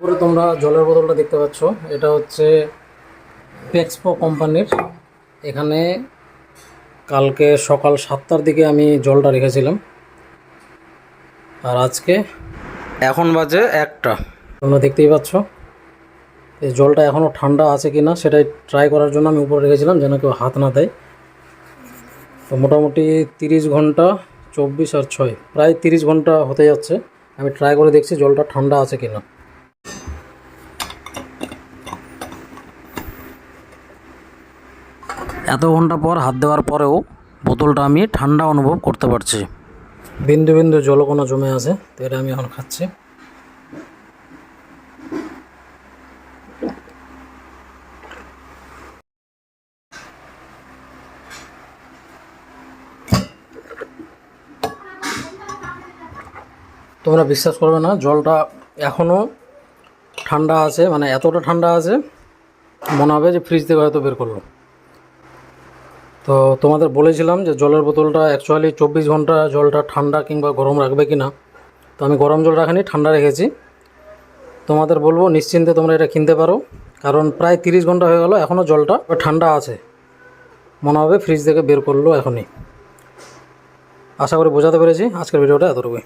উপরে তোমরা জলের বোতলটা দেখতে পাচ্ছ। এটা হচ্ছে পেক্সপো কোম্পানির। এখানে কালকে সকাল সাতটার দিকে আমি জলটা রেখেছিলাম। আর আজকে এখন বাজে একটা। তোমরা দেখতেই পাচ্ছ। এই জলটা এখনও ঠান্ডা আছে কি না সেটাই ট্রাই করার জন্য আমি উপরে রেখেছিলাম যেন কেউ হাত না দেয়। তো মোটামুটি তিরিশ ঘণ্টা চব্বিশ আর ছয়, প্রায় তিরিশ ঘণ্টা হতে যাচ্ছে। আমি ট্রাই করে দেখছি জলটা ঠান্ডা আছে কি না এত ঘণ্টা পর হাত দেওয়ার পরেও বোতলটা আমি ঠান্ডা অনুভব করতে পারছি। বিন্দু বিন্দু জলকণা জমে আছে, তো এটা আমি এখন খাচ্ছি। তোমরা বিশ্বাস করবে না, জলটা এখনও ঠান্ডা আছে মানে এতটা ঠান্ডা আছে, মনে হবে যে ফ্রিজ থেকে হয়তো বের করল তো তোমাদের বলেছিলাম যে জলের বোতলটা অ্যাকচুয়ালি চব্বিশ ঘণ্টা জলটা ঠান্ডা কিংবা গরম রাখবে কি না তো আমি গরম জল রাখিনি ঠান্ডা রেখেছি। তোমাদের বলব, নিশ্চিন্তে তোমরা এটা কিনতে পারো। কারণ প্রায় তিরিশ ঘণ্টা হয়ে গেল এখনও জলটা ঠান্ডা আছে। মনে হবে ফ্রিজ থেকে বের করল এখনই। আশা করি বোঝাতে পেরেছি। আজকের ভিডিওটা এতটুকুই।